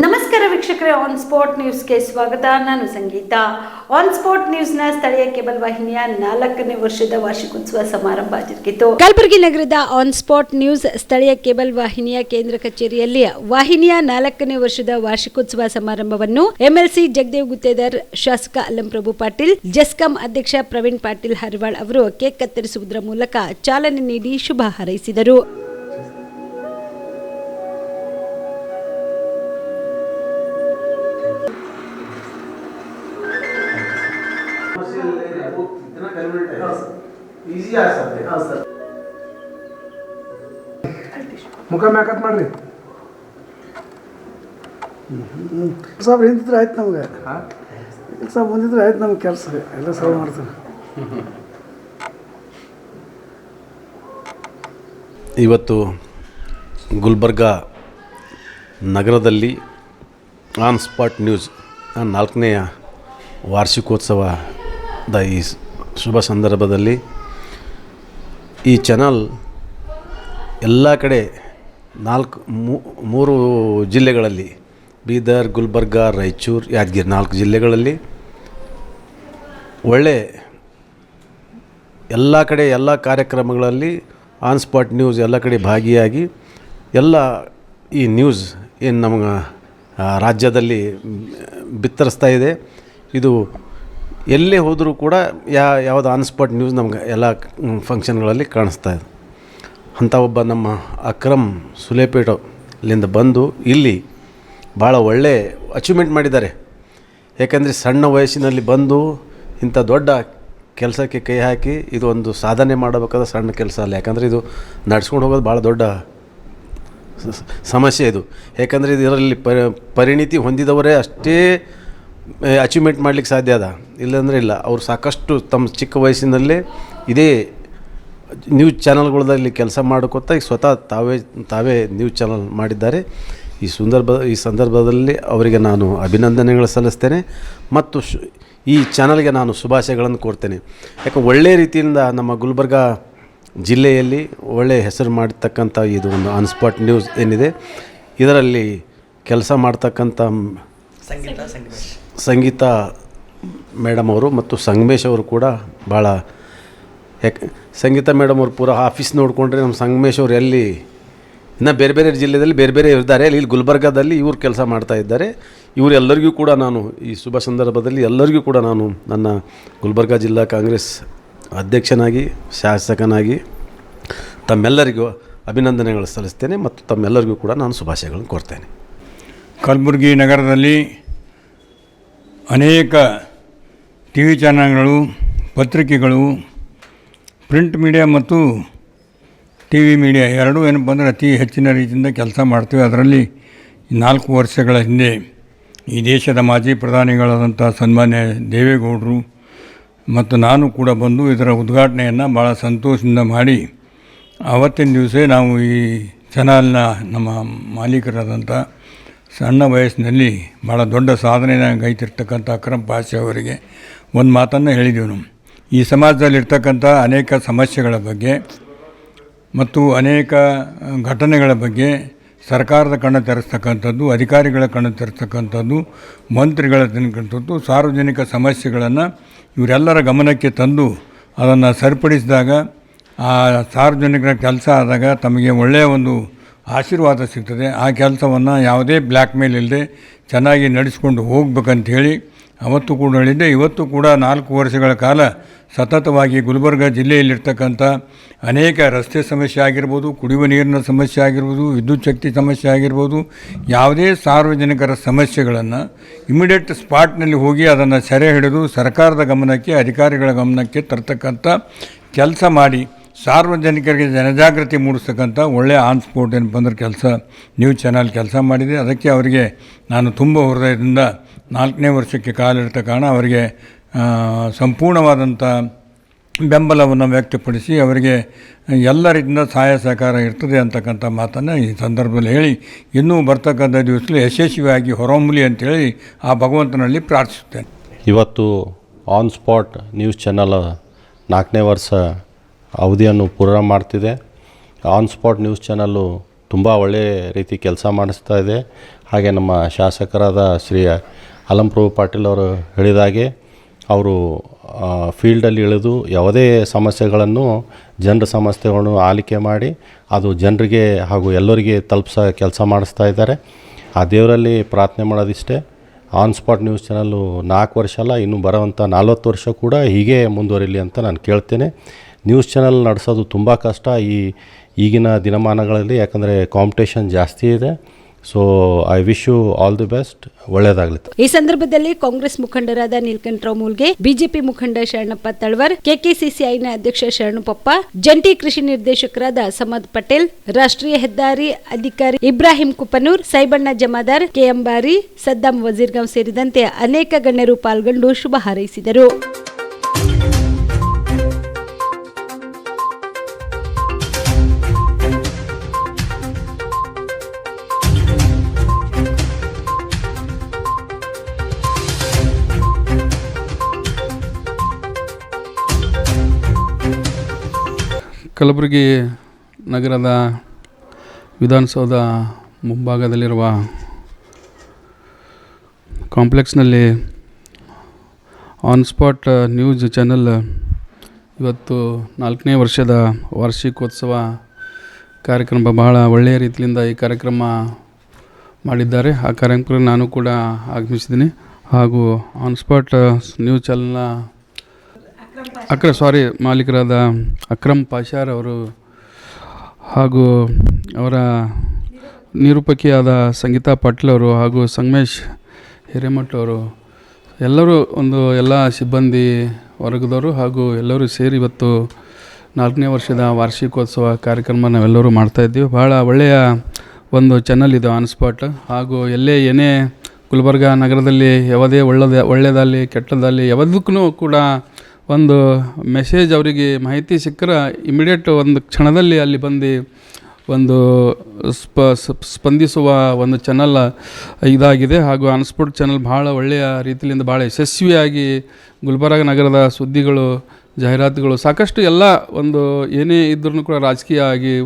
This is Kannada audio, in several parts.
ನಮಸ್ಕಾರ ವೀಕ್ಷಕರೇ ಆನ್ ಸ್ಪಾಟ್ ನ್ಯೂಸ್ಗೆ ಸ್ವಾಗತ. ನಾನು ಸಂಗೀತ. ಆನ್ ಸ್ಪಾಟ್ ನ್ಯೂಸ್ನ ಸ್ಥಳೀಯ ಕೇಬಲ್ ವಾಹಿನಿಯ ನಾಲ್ಕನೇ ವರ್ಷದ ವಾರ್ಷಿಕೋತ್ಸವ ಸಮಾರಂಭ ಜರುಗಿತು ಕಲಬುರಗಿ ನಗರದ ಆನ್ ಸ್ಪಾಟ್ ನ್ಯೂಸ್ ಸ್ಥಳೀಯ ಕೇಬಲ್ ವಾಹಿನಿಯ ಕೇಂದ್ರ ಕಚೇರಿಯಲ್ಲಿ ವಾಹಿನಿಯ ನಾಲ್ಕನೇ ವರ್ಷದ ವಾರ್ಷಿಕೋತ್ಸವ ಸಮಾರಂಭವನ್ನು ಎಂಎಲ್ಸಿ ಜಗದೇವ್ ಗುತ್ತೇದಾರ್, ಶಾಸಕ ಅಲ್ಲಂಪ್ರಭು ಪಾಟೀಲ್, ಜೆಸ್ಕಾಂ ಅಧ್ಯಕ್ಷ ಪ್ರವೀಣ್ ಪಾಟೀಲ್ ಹರಿವಾಳ್ ಅವರು ಕೇಕ್ ಕತ್ತರಿಸುವುದರ ಮೂಲಕ ಚಾಲನೆ ನೀಡಿ ಶುಭ ಹಾರೈಸಿದರು. ಮುಖ ಮ್ಯಾಕತ್ ಮಾಡ್ರಿ. ಸಾಬ್ ಹಿಂದಿದ್ರೆ ಆಯ್ತು ನಮ್ಗೆ. ಸಾಬ್ ಮುಂದಿದ್ರೆ ಆಯ್ತು ನಮ್ಗೆ ಕೆಲಸ. ಎಲ್ಲ ಸಾಲ್ವ್ ಮಾಡ್ತಾರೆ ಇವತ್ತು ಗುಲ್ಬರ್ಗ ನಗರದಲ್ಲಿ ಆನ್ ಸ್ಪಾಟ್ ನ್ಯೂಸ್ ನಾಲ್ಕನೆಯ ವಾರ್ಷಿಕೋತ್ಸವದ ಈ ಶುಭ ಸಂದರ್ಭದಲ್ಲಿ ಈ ಚಾನಲ್ ಎಲ್ಲ ಕಡೆ ನಾಲ್ಕು ಮೂರು ಜಿಲ್ಲೆಗಳಲ್ಲಿ, ಬೀದರ್, ಗುಲ್ಬರ್ಗ, ರಾಯಚೂರು, ಯಾದಗಿರಿ ನಾಲ್ಕು ಜಿಲ್ಲೆಗಳಲ್ಲಿ ಒಳ್ಳೆ ಎಲ್ಲ ಕಡೆ ಎಲ್ಲ ಕಾರ್ಯಕ್ರಮಗಳಲ್ಲಿ ಆನ್ ಸ್ಪಾಟ್ ನ್ಯೂಸ್ ಎಲ್ಲ ಕಡೆ ಭಾಗಿಯಾಗಿ ಎಲ್ಲ ಈ ನ್ಯೂಸ್ ಏನು ನಮಗೆ ರಾಜ್ಯದಲ್ಲಿ ಬಿತ್ತರಿಸ್ತಾ ಇದೆ. ಇದು ಎಲ್ಲೇ ಹೋದರೂ ಕೂಡ ಯಾ, ಯಾವುದು ಆನ್ ಸ್ಪಾಟ್ ನ್ಯೂಸ್ ನಮ್ಗೆ ಎಲ್ಲ ಫಂಕ್ಷನ್ಗಳಲ್ಲಿ ಕಾಣಿಸ್ತಾ ಇದೆ. ಅಂಥ ಒಬ್ಬ ನಮ್ಮ ಅಕ್ರಮ್ ಸುಲೇಪೇಟಲಿಂದ ಬಂದು ಇಲ್ಲಿ ಭಾಳ ಒಳ್ಳೆ ಅಚೀವ್ಮೆಂಟ್ ಮಾಡಿದ್ದಾರೆ. ಏಕೆಂದರೆ ಸಣ್ಣ ವಯಸ್ಸಿನಲ್ಲಿ ಬಂದು ಇಂಥ ದೊಡ್ಡ ಕೆಲಸಕ್ಕೆ ಕೈ ಹಾಕಿ ಇದು ಒಂದು ಸಾಧನೆ ಮಾಡಬೇಕಾದ ಸಣ್ಣ ಕೆಲಸ ಅಲ್ಲ. ಯಾಕಂದರೆ ಇದು ನಡ್ಸ್ಕೊಂಡು ಹೋಗೋದು ಭಾಳ ದೊಡ್ಡ ಸಮಸ್ಯೆ ಇದು. ಯಾಕಂದರೆ ಇದರಲ್ಲಿ ಪರಿಣಿತಿ ಹೊಂದಿದವರೇ ಅಷ್ಟೇ ಅಚೀವ್ಮೆಂಟ್ ಮಾಡಲಿಕ್ಕೆ ಸಾಧ್ಯ ಅದ. ಇಲ್ಲಾಂದರೆ ಇಲ್ಲ. ಅವರು ಸಾಕಷ್ಟು ತಮ್ಮ ಚಿಕ್ಕ ವಯಸ್ಸಿನಲ್ಲೇ ಇದೇ ನ್ಯೂಸ್ ಚಾನಲ್ಗಳಲ್ಲಿ ಕೆಲಸ ಮಾಡ್ಕೋತಾ ಈಗ ಸ್ವತಃ ತಾವೇ ತಾವೇ ನ್ಯೂಸ್ ಚಾನಲ್ ಮಾಡಿದ್ದಾರೆ. ಈ ಸಂದರ್ಭ ಈ ಸಂದರ್ಭದಲ್ಲಿ ಅವರಿಗೆ ನಾನು ಅಭಿನಂದನೆಗಳು ಸಲ್ಲಿಸ್ತೇನೆ ಮತ್ತು ಶು ಈ ಚಾನಲ್ಗೆ ನಾನು ಶುಭಾಶಯಗಳನ್ನು ಕೋರ್ತೇನೆ. ಯಾಕೆ ಒಳ್ಳೆಯ ರೀತಿಯಿಂದ ನಮ್ಮ ಗುಲ್ಬರ್ಗ ಜಿಲ್ಲೆಯಲ್ಲಿ ಒಳ್ಳೆಯ ಹೆಸರು ಮಾಡತಕ್ಕಂಥ ಇದು ಒಂದು ಆನ್ಸ್ಪಾಟ್ ನ್ಯೂಸ್ ಏನಿದೆ ಇದರಲ್ಲಿ ಕೆಲಸ ಮಾಡ್ತಕ್ಕಂಥ ಸಂಗೀತ. ಸಂಗೀತ ಮೇಡಮ್ ಅವರು ಮತ್ತು ಸಂಗಮೇಶ್ ಅವರು ಕೂಡ ಭಾಳ ಯಾಕೆ ಸಂಗೀತ ಮೇಡಮ್ ಅವ್ರು ಪೂರ ಆಫೀಸ್ ನೋಡಿಕೊಂಡ್ರೆ ನಮ್ಮ ಸಂಗಮೇಶ್ ಅವರು ಎಲ್ಲಿ, ಇನ್ನು ಬೇರೆ ಬೇರೆ ಜಿಲ್ಲೆಯಲ್ಲಿ ಬೇರೆ ಬೇರೆ ಇದ್ದಾರೆ. ಇಲ್ಲಿ ಗುಲ್ಬರ್ಗಾದಲ್ಲಿ ಇವರು ಕೆಲಸ ಮಾಡ್ತಾ ಇದ್ದಾರೆ. ಇವರೆಲ್ಲರಿಗೂ ಕೂಡ ನಾನು ಈ ಶುಭ ಸಂದರ್ಭದಲ್ಲಿ ಎಲ್ಲರಿಗೂ ಕೂಡ ನಾನು ನನ್ನ ಗುಲ್ಬರ್ಗಾ ಜಿಲ್ಲಾ ಕಾಂಗ್ರೆಸ್ ಅಧ್ಯಕ್ಷನಾಗಿ, ಶಾಸಕನಾಗಿ ತಮ್ಮೆಲ್ಲರಿಗೂ ಅಭಿನಂದನೆಗಳು ಸಲ್ಲಿಸ್ತೇನೆ ಮತ್ತು ತಮ್ಮೆಲ್ಲರಿಗೂ ಕೂಡ ನಾನು ಶುಭಾಶಯಗಳನ್ನು ಕೋರ್ತೇನೆ. ಕಲಬುರಗಿ ನಗರದಲ್ಲಿ ಅನೇಕ ಟಿ ವಿ ಚಾನಲ್ಗಳು, ಪತ್ರಿಕೆಗಳು ಪ್ರಿಂಟ್ ಮೀಡಿಯಾ ಮತ್ತು ಟಿ ವಿ ಮೀಡಿಯಾ ಎರಡೂ ಏನಪ್ಪ ಅಂದರೆ ಅತಿ ಹೆಚ್ಚಿನ ರೀತಿಯಿಂದ ಕೆಲಸ ಮಾಡ್ತೀವಿ. ಅದರಲ್ಲಿ ನಾಲ್ಕು ವರ್ಷಗಳ ಹಿಂದೆ ಈ ದೇಶದ ಮಾಜಿ ಪ್ರಧಾನಿಗಳಾದಂಥ ಸನ್ಮಾನ್ಯ ದೇವೇಗೌಡರು ಮತ್ತು ನಾನು ಕೂಡ ಬಂದು ಇದರ ಉದ್ಘಾಟನೆಯನ್ನು ಭಾಳ ಸಂತೋಷದಿಂದ ಮಾಡಿ ಆವತ್ತಿನ ದಿವಸ ನಾವು ಈ ಚಾನಲ್ನ ನಮ್ಮ ಮಾಲೀಕರಾದಂಥ ಸಣ್ಣ ವಯಸ್ಸಿನಲ್ಲಿ ಭಾಳ ದೊಡ್ಡ ಸಾಧನೆಯನ್ನು ಗೈತಿರ್ತಕ್ಕಂಥ ಅಕ್ರಮ್ ಪಾಷೆ ಅವರಿಗೆ ಒಂದು ಮಾತನ್ನು ಹೇಳಿದೆವು ನಾವು. ಈ ಸಮಾಜದಲ್ಲಿರ್ತಕ್ಕಂಥ ಅನೇಕ ಸಮಸ್ಯೆಗಳ ಬಗ್ಗೆ ಮತ್ತು ಅನೇಕ ಘಟನೆಗಳ ಬಗ್ಗೆ ಸರ್ಕಾರದ ಕಣ್ಣು ತೆರೆಸ್ತಕ್ಕಂಥದ್ದು, ಅಧಿಕಾರಿಗಳ ಕಣ್ಣು ತೆರೆಸ್ತಕ್ಕಂಥದ್ದು, ಮಂತ್ರಿಗಳ ತಿನ್ಕಂಥದ್ದು ಸಾರ್ವಜನಿಕ ಸಮಸ್ಯೆಗಳನ್ನು ಇವರೆಲ್ಲರ ಗಮನಕ್ಕೆ ತಂದು ಅದನ್ನು ಸರಿಪಡಿಸಿದಾಗ, ಆ ಸಾರ್ವಜನಿಕರ ಕೆಲಸ ಆದಾಗ ತಮಗೆ ಒಳ್ಳೆಯ ಒಂದು ಆಶೀರ್ವಾದ ಸಿಗ್ತದೆ. ಆ ಕೆಲಸವನ್ನು ಯಾವುದೇ ಬ್ಲ್ಯಾಕ್ ಮೇಲ್ ಇಲ್ಲದೆ ಚೆನ್ನಾಗಿ ನಡೆಸ್ಕೊಂಡು ಹೋಗ್ಬೇಕಂತ ಹೇಳಿ ಅವತ್ತು ಕೂಡ ಹೇಳಿದ್ದೆ. ಇವತ್ತು ಕೂಡ ನಾಲ್ಕು ವರ್ಷಗಳ ಕಾಲ ಸತತವಾಗಿ ಗುಲ್ಬರ್ಗ ಜಿಲ್ಲೆಯಲ್ಲಿರ್ತಕ್ಕಂಥ ಅನೇಕ ರಸ್ತೆ ಸಮಸ್ಯೆ ಆಗಿರ್ಬೋದು, ಕುಡಿಯುವ ನೀರಿನ ಸಮಸ್ಯೆ ಆಗಿರ್ಬೋದು, ವಿದ್ಯುತ್ ಶಕ್ತಿ ಸಮಸ್ಯೆ ಆಗಿರ್ಬೋದು, ಯಾವುದೇ ಸಾರ್ವಜನಿಕರ ಸಮಸ್ಯೆಗಳನ್ನು ಇಮಿಡಿಯೇಟ್ ಸ್ಪಾಟ್ನಲ್ಲಿ ಹೋಗಿ ಅದನ್ನು ಸೆರೆ ಹಿಡಿದು ಸರ್ಕಾರದ ಗಮನಕ್ಕೆ, ಅಧಿಕಾರಿಗಳ ಗಮನಕ್ಕೆ ತರ್ತಕ್ಕಂಥ ಕೆಲಸ ಮಾಡಿ ಸಾರ್ವಜನಿಕರಿಗೆ ಜನಜಾಗೃತಿ ಮೂಡಿಸ್ತಕ್ಕಂಥ ಒಳ್ಳೆಯ ಆನ್ ಸ್ಪೋರ್ಟ್ ಏನಪ್ಪ ಅಂದ್ರೆ ಕೆಲಸ ನ್ಯೂಸ್ ಚಾನಲ್ ಕೆಲಸ ಮಾಡಿದೆ. ಅದಕ್ಕೆ ಅವರಿಗೆ ನಾನು ತುಂಬ ಹೃದಯದಿಂದ ನಾಲ್ಕನೇ ವರ್ಷಕ್ಕೆ ಕಾಲಿಡ್ತ ಕಾರಣ ಅವರಿಗೆ ಸಂಪೂರ್ಣವಾದಂಥ ಬೆಂಬಲವನ್ನು ವ್ಯಕ್ತಪಡಿಸಿ ಅವರಿಗೆ ಎಲ್ಲ ರೀತಿಯಿಂದ ಸಹಾಯ ಸಹಕಾರ ಇರ್ತದೆ ಅಂತಕ್ಕಂಥ ಮಾತನ್ನು ಈ ಸಂದರ್ಭದಲ್ಲಿ ಹೇಳಿ, ಇನ್ನೂ ಬರ್ತಕ್ಕಂಥ ದಿವಸದಲ್ಲಿ ಯಶಸ್ವಿಯಾಗಿ ಹೊರಹೊಮ್ಮಲಿ ಅಂತೇಳಿ ಆ ಭಗವಂತನಲ್ಲಿ ಪ್ರಾರ್ಥಿಸುತ್ತೇನೆ. ಇವತ್ತು ಆನ್ ಸ್ಪಾಟ್ ನ್ಯೂಸ್ ಚಾನಲ್ ನಾಲ್ಕನೇ ವರ್ಷ ಅವಧಿಯನ್ನು ಪೂರ್ಣ ಮಾಡ್ತಿದೆ. ಆನ್ ಸ್ಪಾಟ್ ನ್ಯೂಸ್ ಚಾನಲ್ಲು ತುಂಬ ಒಳ್ಳೆಯ ರೀತಿ ಕೆಲಸ ಮಾಡಿಸ್ತಾ ಇದೆ. ಹಾಗೆ ನಮ್ಮ ಶಾಸಕರಾದ ಶ್ರೀ ಅಲಂಪ್ರಭು ಪಾಟೀಲ್ ಅವರು ಹೇಳಿದಾಗೆ ಅವರು ಫೀಲ್ಡಲ್ಲಿ ಇಳಿದು ಯಾವುದೇ ಸಮಸ್ಯೆಗಳನ್ನು ಜನರ ಸಮಸ್ಯೆಗಳನ್ನು ಆಲಿಕೆ ಮಾಡಿ ಅದು ಜನರಿಗೆ ಹಾಗೂ ಎಲ್ಲರಿಗೆ ತಲುಪಿಸೋ ಕೆಲಸ ಮಾಡಿಸ್ತಾ ಇದ್ದಾರೆ. ಆ ದೇವರಲ್ಲಿ ಪ್ರಾರ್ಥನೆ ಮಾಡೋದಿಷ್ಟೇ. ಆನ್ ಸ್ಪಾಟ್ ನ್ಯೂಸ್ ಚಾನಲ್ಲು ನಾಲ್ಕು ವರ್ಷ ಅಲ್ಲ, ಇನ್ನು ಬರೋವಂಥ ನಲ್ವತ್ತು ವರ್ಷ ಕೂಡ ಹೀಗೆ ಮುಂದುವರಿಲಿ ಅಂತ ನಾನು ಕೇಳ್ತೇನೆ. ನ್ಯೂಸ್ ಚಾನಲ್ ನಡೆಸೋದು ತುಂಬ ಕಷ್ಟ. ಈ ಈಗಿನ ದಿನಮಾನಗಳಲ್ಲಿ ಯಾಕಂದರೆ ಕಾಂಪಿಟೇಷನ್ ಜಾಸ್ತಿ ಇದೆ. So I wish you all the best ಒಳ್ಳೆಯದಾಗಲಿ ಈ ಸಂದರ್ಭದಲ್ಲಿ ಕಾಂಗ್ರೆಸ್ ಮುಖಂಡರಾದ ನೀಲ್ಕಂಠರಾವ್ ಮೂಲ್ಗೆ, ಬಿಜೆಪಿ ಮುಖಂಡ ಶರಣಪ್ಪ ತಳವರ್, ಕೆಕೆಸಿಸಿಐನ ಅಧ್ಯಕ್ಷ ಶರಣುಪಪ್ಪ, ಜಂಟಿ ಕೃಷಿ ನಿರ್ದೇಶಕರಾದ ಸಮದ್ ಪಟೇಲ್, ರಾಷ್ಟ್ರೀಯ ಹೆದ್ದಾರಿ ಅಧಿಕಾರಿ ಇಬ್ರಾಹಿಂ ಕುಪನೂರ್, ಸೈಬಣ್ಣ ಜಮಾದಾರ್ ಕೆಎಂಬಾರಿ ಸದ್ದಾಂ ವಜೀರ್ಗಾಂವ್ ಸೇರಿದಂತೆ ಅನೇಕ ಗಣ್ಯರು ಪಾಲ್ಗೊಂಡು ಶುಭ ಹಾರೈಸಿದರು. ಕಲಬುರಗಿ ನಗರದ ವಿಧಾನಸೌಧ ಮುಂಭಾಗದಲ್ಲಿರುವ ಕಾಂಪ್ಲೆಕ್ಸ್ನಲ್ಲಿ ಆನ್ ಸ್ಪಾಟ್ ನ್ಯೂಸ್ ಚಾನೆಲ್ ಇವತ್ತು ನಾಲ್ಕನೇ ವರ್ಷದ ವಾರ್ಷಿಕೋತ್ಸವ ಕಾರ್ಯಕ್ರಮ ಬಹಳ ಒಳ್ಳೆಯ ರೀತಿಯಿಂದ ಈ ಕಾರ್ಯಕ್ರಮ ಮಾಡಿದ್ದಾರೆ. ಆ ಕಾರ್ಯಕ್ರಮ ನಾನು ಕೂಡ ಆಗಮಿಸಿದ್ದೀನಿ. ಹಾಗೂ ಆನ್ ಸ್ಪಾಟ್ ನ್ಯೂಸ್ ಚಾನಲ್ನ ಅಕ್ರ ಸಾರಿ ಮಾಲೀಕರಾದ ಅಕ್ರಮ್ ಪಾಷಾರ್ ಅವರು ಹಾಗೂ ಅವರ ನಿರೂಪಕಿಯಾದ ಸಂಗೀತಾ ಪಾಟೀಲ್ ಅವರು ಹಾಗೂ ಸಂಗಮೇಶ್ ಹಿರೇಮಠ್ ಅವರು, ಎಲ್ಲರೂ ಒಂದು ಎಲ್ಲ ಸಿಬ್ಬಂದಿ ವರ್ಗದವರು ಹಾಗೂ ಎಲ್ಲರೂ ಸೇರಿ ಇವತ್ತು ನಾಲ್ಕನೇ ವರ್ಷದ ವಾರ್ಷಿಕೋತ್ಸವ ಕಾರ್ಯಕ್ರಮ ನಾವೆಲ್ಲರೂ ಮಾಡ್ತಾಯಿದ್ದೀವಿ ಭಾಳ ಒಳ್ಳೆಯ ಒಂದು ಚಾನಲ್ ಇದು ಆನ್ ಸ್ಪಾಟ್ ಹಾಗೂ ಎಲ್ಲೇ ಏನೇ ಗುಲ್ಬರ್ಗ ನಗರದಲ್ಲಿ, ಯಾವುದೇ ಒಳ್ಳೆದ ಒಳ್ಳೆಯದಲ್ಲಿ ಕೆಟ್ಟದಲ್ಲಿ ಯಾವುದಕ್ಕೂ ಕೂಡ ಒಂದು ಮೆಸೇಜ್ ಅವರಿಗೆ ಮಾಹಿತಿ ಸಿಕ್ಕರೆ ಇಮಿಡಿಯೇಟ್ ಒಂದು ಕ್ಷಣದಲ್ಲಿ ಅಲ್ಲಿ ಬಂದು ಒಂದು ಸ್ಪ ಸ್ಪ- ಸ್ಪಂದಿಸುವ ಒಂದು ಚಾನಲ್ ಇದಾಗಿದೆ. ಹಾಗೂ ಅನ್ಸ್ಪೋರ್ಟ್ ಚಾನಲ್ ಭಾಳ ಒಳ್ಳೆಯ ರೀತಿಯಿಂದ ಭಾಳ ಯಶಸ್ವಿಯಾಗಿ ಗುಲ್ಬರ್ಗ ನಗರದ ಸುದ್ದಿಗಳು, ಜಾಹೀರಾತುಗಳು, ಸಾಕಷ್ಟು ಎಲ್ಲ ಒಂದು ಏನೇ ಇದ್ರೂ ಕೂಡ ರಾಜಕೀಯ ಆಗಿ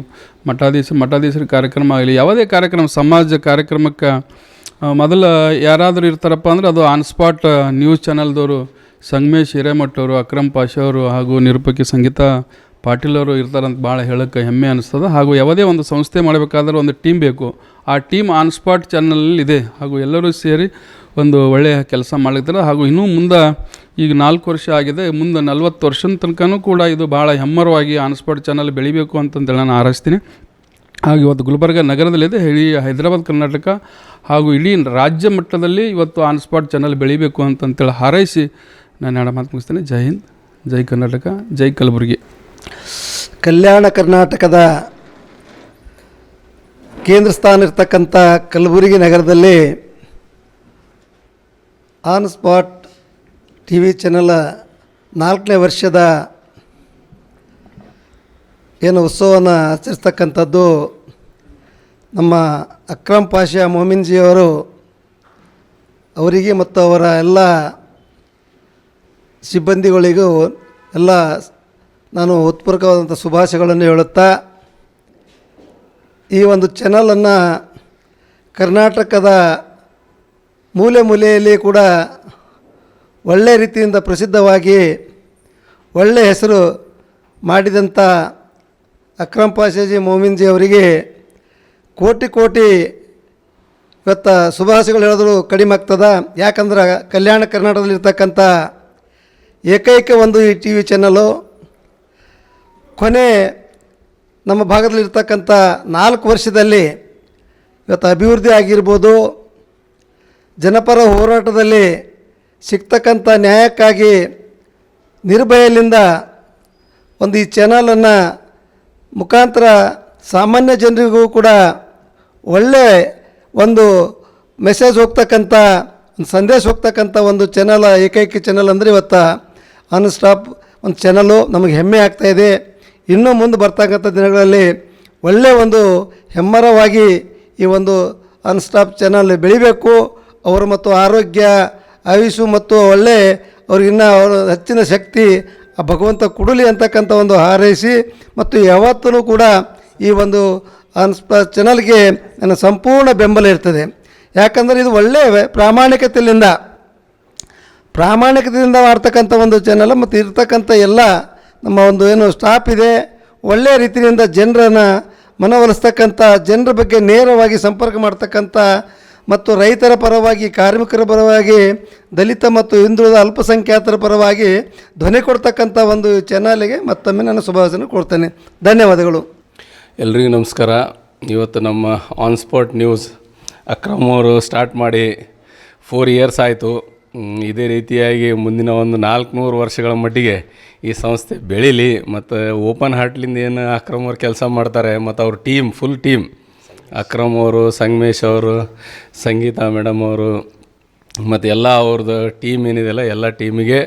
ಮಠಾಧೀಶ, ಮಠಾಧೀಶರ ಕಾರ್ಯಕ್ರಮ ಆಗಲಿ, ಯಾವುದೇ ಕಾರ್ಯಕ್ರಮ, ಸಮಾಜ ಕಾರ್ಯಕ್ರಮಕ್ಕೆ ಮೊದಲು ಯಾರಾದರೂ ಇರ್ತಾರಪ್ಪ ಅಂದ್ರೆ ಅದು ಆನ್ ಸ್ಪಾಟ್ ನ್ಯೂಸ್ ಚಾನಲ್ದವರು ಸಂಗಮೇಶ್ ಹಿರೇಮಠವರು ಅಕ್ರಮ್ ಪಾಶ ಅವರು ಹಾಗೂ ನಿರೂಪಕಿ ಸಂಗೀತ ಪಾಟೀಲ್ ಅವರು ಇರ್ತಾರಂತ ಭಾಳ ಹೇಳೋಕ್ಕೆ ಹೆಮ್ಮೆ ಅನಿಸ್ತದೆ. ಹಾಗೂ ಯಾವುದೇ ಒಂದು ಸಂಸ್ಥೆ ಮಾಡಬೇಕಾದ್ರೆ ಒಂದು ಟೀಮ್ ಬೇಕು. ಆ ಟೀಮ್ ಆನ್ ಸ್ಪಾಟ್ ಚಾನಲಲ್ಲಿ ಇದೆ. ಹಾಗೂ ಎಲ್ಲರೂ ಸೇರಿ ಒಂದು ಒಳ್ಳೆಯ ಕೆಲಸ ಮಾಡಿದ್ದಾರೆ ಹಾಗೂ ಇನ್ನೂ ಮುಂದೆ ಈಗ ನಾಲ್ಕು ವರ್ಷ ಆಗಿದೆ. ಮುಂದೆ ನಲ್ವತ್ತು ವರ್ಷದ ತನಕನೂ ಕೂಡ ಇದು ಭಾಳ ಹೆಮ್ಮರವಾಗಿ ಆನ್ ಸ್ಪಾಟ್ ಚಾನಲ್ ಬೆಳಿಬೇಕು ಅಂತಂದೇಳಿ ನಾನು ಹಾರೈಸ್ತೀನಿ ಹಾಗೆ ಇವತ್ತು ಗುಲ್ಬರ್ಗ ನಗರದಲ್ಲಿದೆ. ಇಡೀ ಹೈದರಾಬಾದ್, ಕರ್ನಾಟಕ ಹಾಗೂ ಇಡೀ ರಾಜ್ಯ ಮಟ್ಟದಲ್ಲಿ ಇವತ್ತು ಆನ್ ಸ್ಪಾಟ್ ಚಾನಲ್ ಬೆಳಿಬೇಕು ಅಂತಂತೇಳಿ ಹಾರೈಸಿ ನಾನು ಎರಡು ಮಾತು ಮುಗಿಸ್ತೇನೆ. ಜೈ ಹಿಂದ್, ಜೈ ಕರ್ನಾಟಕ, ಜೈ ಕಲಬುರಗಿ. ಕಲ್ಯಾಣ ಕರ್ನಾಟಕದ ಕೇಂದ್ರ ಸ್ಥಾನ ಇರ್ತಕ್ಕಂಥ ಕಲಬುರಗಿ ನಗರದಲ್ಲಿ on spot T V channel ನಾಲ್ಕನೇ ವರ್ಷದ ಏನು ಉತ್ಸವವನ್ನು ಆಚರಿಸ್ತಕ್ಕಂಥದ್ದು ನಮ್ಮ ಅಕ್ರಮ್ ಪಾಷಾ ಮೊಮಿನ್ಜಿಯವರು ಅವರಿಗೆ ಮತ್ತು ಅವರ ಎಲ್ಲ ಸಿಬ್ಬಂದಿಗಳಿಗೂ ಎಲ್ಲ ನಾನು ಉತ್ಪೂರ್ವಕವಾದಂಥ ಶುಭಾಶಯಗಳನ್ನು ಹೇಳುತ್ತಾ, ಈ ಒಂದು ಚಾನಲನ್ನು ಕರ್ನಾಟಕದ ಮೂಲೆ ಮೂಲೆಯಲ್ಲಿ ಕೂಡ ಒಳ್ಳೆ ರೀತಿಯಿಂದ ಪ್ರಸಿದ್ಧವಾಗಿ ಒಳ್ಳೆಯ ಹೆಸರು ಮಾಡಿದಂಥ ಅಕ್ರಮ್ ಪಾಷಾಜಿ ಮೋಮಿನ್ಜಿ ಅವರಿಗೆ ಕೋಟಿ ಕೋಟಿ ಇವತ್ತು ಶುಭಾಶಯಗಳು ಹೇಳಿದ್ರು ಕಡಿಮೆ ಆಗ್ತದೆ. ಯಾಕಂದ್ರೆ ಕಲ್ಯಾಣ ಕರ್ನಾಟಕದಲ್ಲಿರ್ತಕ್ಕಂಥ ಏಕೈಕ ಒಂದು ಈ ಟಿ ವಿ ಚಾನಲು. ಕೊನೆ ನಮ್ಮ ಭಾಗದಲ್ಲಿರ್ತಕ್ಕಂಥ ನಾಲ್ಕು ವರ್ಷದಲ್ಲಿ ಇವತ್ತು ಅಭಿವೃದ್ಧಿ ಆಗಿರ್ಬೋದು. ಜನಪರ ಹೋರಾಟದಲ್ಲಿ ಸಿಗ್ತಕ್ಕಂಥ ನ್ಯಾಯಕ್ಕಾಗಿ ನಿರ್ಭಯಲಿಂದ ಒಂದು ಈ ಚಾನಲನ್ನು ಮುಖಾಂತರ ಸಾಮಾನ್ಯ ಜನರಿಗೂ ಕೂಡ ಒಳ್ಳೆ ಒಂದು ಮೆಸೇಜ್ ಹೋಗ್ತಕ್ಕಂಥ ಸಂದೇಶ ಹೋಗ್ತಕ್ಕಂಥ ಒಂದು ಚಾನಲ್, ಏಕೈಕ ಚಾನಲ್ ಅಂದರೆ ಇವತ್ತು ಆನ್ ಸ್ಟಾಪ್ ಒಂದು ಚಾನಲ್ಲು ನಮಗೆ ಹೆಮ್ಮೆ ಆಗ್ತಾಯಿದೆ ಇನ್ನೂ ಮುಂದೆ ಬರ್ತಕ್ಕಂಥ ದಿನಗಳಲ್ಲಿ ಒಳ್ಳೆಯ ಒಂದು ಹೆಮ್ಮರವಾಗಿ ಈ ಒಂದು ಅನ್ಸ್ಟಾಪ್ ಚಾನಲ್ ಬೆಳಿಬೇಕು. ಅವರು ಮತ್ತು ಆರೋಗ್ಯ ಆಯುಷು ಮತ್ತು ಒಳ್ಳೆ ಅವ್ರಿಗಿನ್ನ ಅವರ ಹೆಚ್ಚಿನ ಶಕ್ತಿ, ಆ ಭಗವಂತ ಕೊಡಲಿ ಅಂತಕ್ಕಂಥ ಒಂದು ಹಾರೈಸಿ ಮತ್ತು ಯಾವತ್ತೂ ಕೂಡ ಈ ಒಂದು ಅನ್ಸ್ಟಾ ಚಾನಲ್ಗೆ ನನ್ನ ಸಂಪೂರ್ಣ ಬೆಂಬಲ ಇರ್ತದೆ. ಯಾಕಂದರೆ ಇದು ಒಳ್ಳೆಯ ಪ್ರಾಮಾಣಿಕತೆಯಿಂದ ಪ್ರಾಮಾಣಿಕತೆಯಿಂದ ಮಾಡ್ತಕ್ಕಂಥ ಒಂದು ಚಾನಲ್ ಮತ್ತು ಇರ್ತಕ್ಕಂಥ ಎಲ್ಲ ನಮ್ಮ ಒಂದು ಏನು ಸ್ಟಾಪ್ ಇದೆ ಒಳ್ಳೆಯ ರೀತಿಯಿಂದ ಜನರನ್ನು ಮನವೊಲಿಸ್ತಕ್ಕಂಥ, ಜನರ ಬಗ್ಗೆ ನೇರವಾಗಿ ಸಂಪರ್ಕ ಮಾಡ್ತಕ್ಕಂಥ ಮತ್ತು ರೈತರ ಪರವಾಗಿ, ಕಾರ್ಮಿಕರ ಪರವಾಗಿ, ದಲಿತ ಮತ್ತು ಹಿಂದುಳಿದ ಅಲ್ಪಸಂಖ್ಯಾತರ ಪರವಾಗಿ ಧ್ವನಿ ಕೊಡ್ತಕ್ಕಂಥ ಒಂದು ಚಾನಲ್ಗೆ ಮತ್ತೊಮ್ಮೆ ನಾನು ಶುಭಾಶಯ ಕೊಡ್ತೇನೆ ಧನ್ಯವಾದಗಳು. ಎಲ್ರಿಗೂ ನಮಸ್ಕಾರ. ಇವತ್ತು ನಮ್ಮ ಆನ್ ಸ್ಪಾಟ್ ನ್ಯೂಸ್ ಅಕ್ರಮವರು ಸ್ಟಾರ್ಟ್ ಮಾಡಿ ಫೋರ್ ಇಯರ್ಸ್ ಆಯಿತು. ಇದೇ ರೀತಿಯಾಗಿ ಮುಂದಿನ ಒಂದು ನಾಲ್ಕುನೂರು ವರ್ಷಗಳ ಮಟ್ಟಿಗೆ ಈ ಸಂಸ್ಥೆ ಬೆಳೀಲಿ ಮತ್ತು ಓಪನ್ ಹಾರ್ಟ್ಲಿಂದ ಏನು ಅಕ್ರಮ್ ಅವ್ರು ಕೆಲಸ ಮಾಡ್ತಾರೆ ಮತ್ತು ಅವ್ರ ಟೀಮ್ ಫುಲ್ ಟೀಮ್ ಅಕ್ರಮ್ ಅವರು, ಸಂಗಮೇಶ್ ಅವರು, ಸಂಗೀತಾ ಮೇಡಮ್ ಅವರು, ಮತ್ತು ಎಲ್ಲ ಅವ್ರದ್ದು ಟೀಮ್ ಏನಿದೆಯಲ್ಲ, ಎಲ್ಲ ಟೀಮಿಗೆ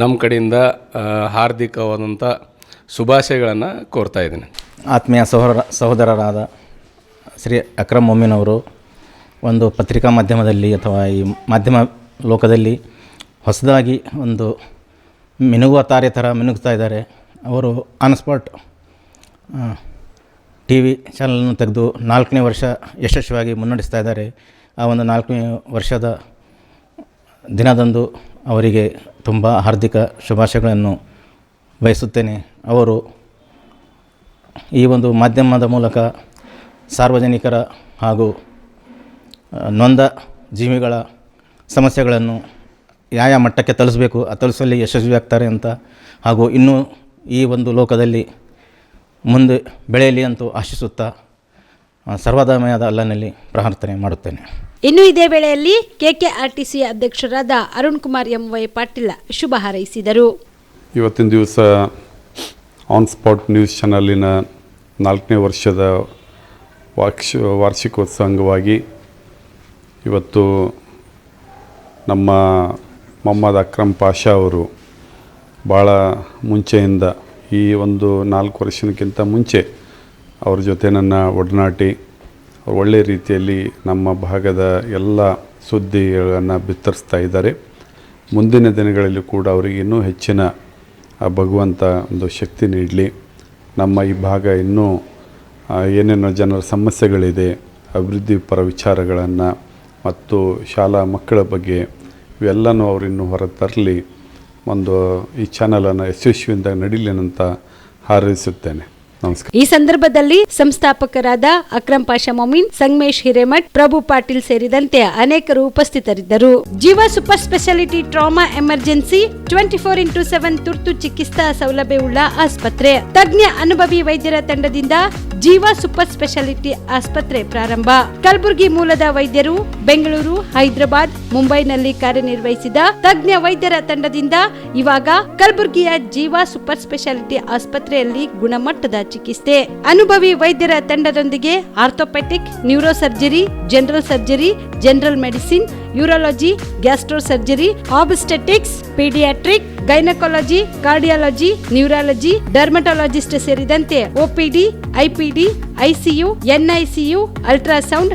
ನಮ್ಮ ಕಡೆಯಿಂದ ಹಾರ್ದಿಕವಾದಂಥ ಶುಭಾಶಯಗಳನ್ನು ಕೋರ್ತಾ ಇದ್ದೀನಿ. ಆತ್ಮೀಯ ಸಹೋದರ ಸಹೋದರರಾದ ಶ್ರೀ ಅಕ್ರಮ್ ಮೊಮ್ಮಿನವರು ಒಂದು ಪತ್ರಿಕಾ ಮಾಧ್ಯಮದಲ್ಲಿ ಅಥವಾ ಈ ಮಾಧ್ಯಮ ಲೋಕದಲ್ಲಿ ಹೊಸದಾಗಿ ಒಂದು ಮಿನುಗುವ ತಾರೆ ಥರ ಮಿನುಗ್ತಾ ಇದ್ದಾರೆ. ಅವರು ಆನ್ ಸ್ಪಾಟ್ ಟಿ ವಿ ಚಾನಲನ್ನು ತೆಗೆದು ನಾಲ್ಕನೇ ವರ್ಷ ಯಶಸ್ವಿಯಾಗಿ ಮುನ್ನಡೆಸ್ತಾ ಇದ್ದಾರೆ. ಆ ಒಂದು ನಾಲ್ಕನೇ ವರ್ಷದ ದಿನದಂದು ಅವರಿಗೆ ತುಂಬ ಹಾರ್ದಿಕ ಶುಭಾಶಯಗಳನ್ನು ಬಯಸುತ್ತೇನೆ. ಅವರು ಈ ಒಂದು ಮಾಧ್ಯಮದ ಮೂಲಕ ಸಾರ್ವಜನಿಕರ ಹಾಗೂ ನೊಂದ ಜೀವಿಗಳ ಸಮಸ್ಯೆಗಳನ್ನು ಯಾವ ಯಾವ ಮಟ್ಟಕ್ಕೆ ತಲುಸಬೇಕು ಆ ತಲುಸಲ್ಲಿ ಯಶಸ್ವಿ ಆಗ್ತಾರೆ ಅಂತ. ಹಾಗೂ ಇನ್ನೂ ಈ ಒಂದು ಲೋಕದಲ್ಲಿ ಮುಂದೆ ಬೆಳೆಯಲಿ ಅಂತೂ ಆಶಿಸುತ್ತಾ ಸರ್ವದಾಮಯದ ಸರ್ವಧಮಯದ ಅಲ್ಲನಲ್ಲಿ ಪ್ರಾರ್ಥನೆ ಮಾಡುತ್ತೇನೆ. ಇನ್ನು ಇದೇ ವೇಳೆಯಲ್ಲಿ ಕೆಕೆಆರ್ಟಿಸಿ ಅಧ್ಯಕ್ಷರಾದ ಅರುಣ್ ಕುಮಾರ್ ಎಂ ವೈ ಪಾಟೀಲ ಶುಭ ಹಾರೈಸಿದರು. ಇವತ್ತಿನ ದಿವಸ ಆನ್ ಸ್ಪಾಟ್ ನ್ಯೂಸ್ ಚಾನಲಿನ ನಾಲ್ಕನೇ ವರ್ಷದ ವಾರ್ಷ ವಾರ್ಷಿಕೋತ್ಸವ ಅಂಗವಾಗಿ ಇವತ್ತು ನಮ್ಮ ಮೊಹಮ್ಮದ್ ಅಕ್ರಮ್ ಪಾಷಾ ಅವರು ಭಾಳ ಮುಂಚೆಯಿಂದ ಈ ಒಂದು ನಾಲ್ಕು ವರ್ಷಕ್ಕಿಂತ ಮುಂಚೆ ಅವ್ರ ಜೊತೆ ನನ್ನ ಒಡನಾಟಿ ಒಳ್ಳೆ ರೀತಿಯಲ್ಲಿ ನಮ್ಮ ಭಾಗದ ಎಲ್ಲ ಸುದ್ದಿಗಳನ್ನು ಬಿತ್ತರಿಸ್ತಾ ಇದ್ದಾರೆ. ಮುಂದಿನ ದಿನಗಳಲ್ಲಿ ಕೂಡ ಅವರಿಗೆ ಇನ್ನೂ ಹೆಚ್ಚಿನ ಭಗವಂತ ಒಂದು ಶಕ್ತಿ ನೀಡಲಿ. ನಮ್ಮ ಈ ಭಾಗ ಇನ್ನೂ ಏನೇನೋ ಜನರ ಸಮಸ್ಯೆಗಳಿದೆ, ಅಭಿವೃದ್ಧಿ ಪರ ವಿಚಾರಗಳನ್ನು ಮತ್ತು ಶಾಲಾ ಮಕ್ಕಳ ಬಗ್ಗೆ ಇವೆಲ್ಲನೂ ಅವರು ಇನ್ನೂ ಹೊರ ತರಲಿ. ಒಂದು ಈ ಚಾನಲನ್ನು ಯಶಸ್ವಿಯಿಂದ ನಡೀಲಿ ಅಂತ ಹಾರೈಸುತ್ತೇನೆ. ಈ ಸಂದರ್ಭದಲ್ಲಿ ಸಂಸ್ಥಾಪಕರಾದ ಅಕ್ರಂ ಪಾಷಾ ಮೊಮಿನ್, ಸಂಗಮೇಶ್ ಹಿರೇಮಠ್, ಪ್ರಭು ಪಾಟೀಲ್ ಸೇರಿದಂತೆ ಅನೇಕರು ಉಪಸ್ಥಿತರಿದ್ದರು. Jeeva super speciality trauma emergency twenty four into seven ತುರ್ತು ಚಿಕಿತ್ಸಾ ಸೌಲಭ್ಯವುಳ್ಳ ಆಸ್ಪತ್ರೆ. ತಜ್ಞ ಅನುಭವಿ ವೈದ್ಯರ ತಂಡದಿಂದ ಜೀವ ಸೂಪರ್ ಸ್ಪೆಷಾಲಿಟಿ ಆಸ್ಪತ್ರೆ ಪ್ರಾರಂಭ. ಕಲಬುರಗಿ ಮೂಲದ ವೈದ್ಯರು ಬೆಂಗಳೂರು, ಹೈದರಾಬಾದ್, ಮುಂಬೈನಲ್ಲಿ ಕಾರ್ಯನಿರ್ವಹಿಸಿದ ತಜ್ಞ ವೈದ್ಯರ ತಂಡದಿಂದ ಇವಾಗ ಕಲಬುರಗಿಯ ಜೀವ ಸೂಪರ್ ಸ್ಪೆಷಾಲಿಟಿ ಆಸ್ಪತ್ರೆಯಲ್ಲಿ ಗುಣಮಟ್ಟದ ಚಿಕಿತ್ಸೆ. ಅನುಭವಿ ವೈದ್ಯರ ತಂಡದೊಂದಿಗೆ orthopaedic neuro surgery general surgery, general medicine, urology, gastro surgery, obstetrics, paediatric, gynaecology, cardiology, neurology, dermatologist ಸೇರಿದಂತೆ OPD IPD ICU NICU ultrasound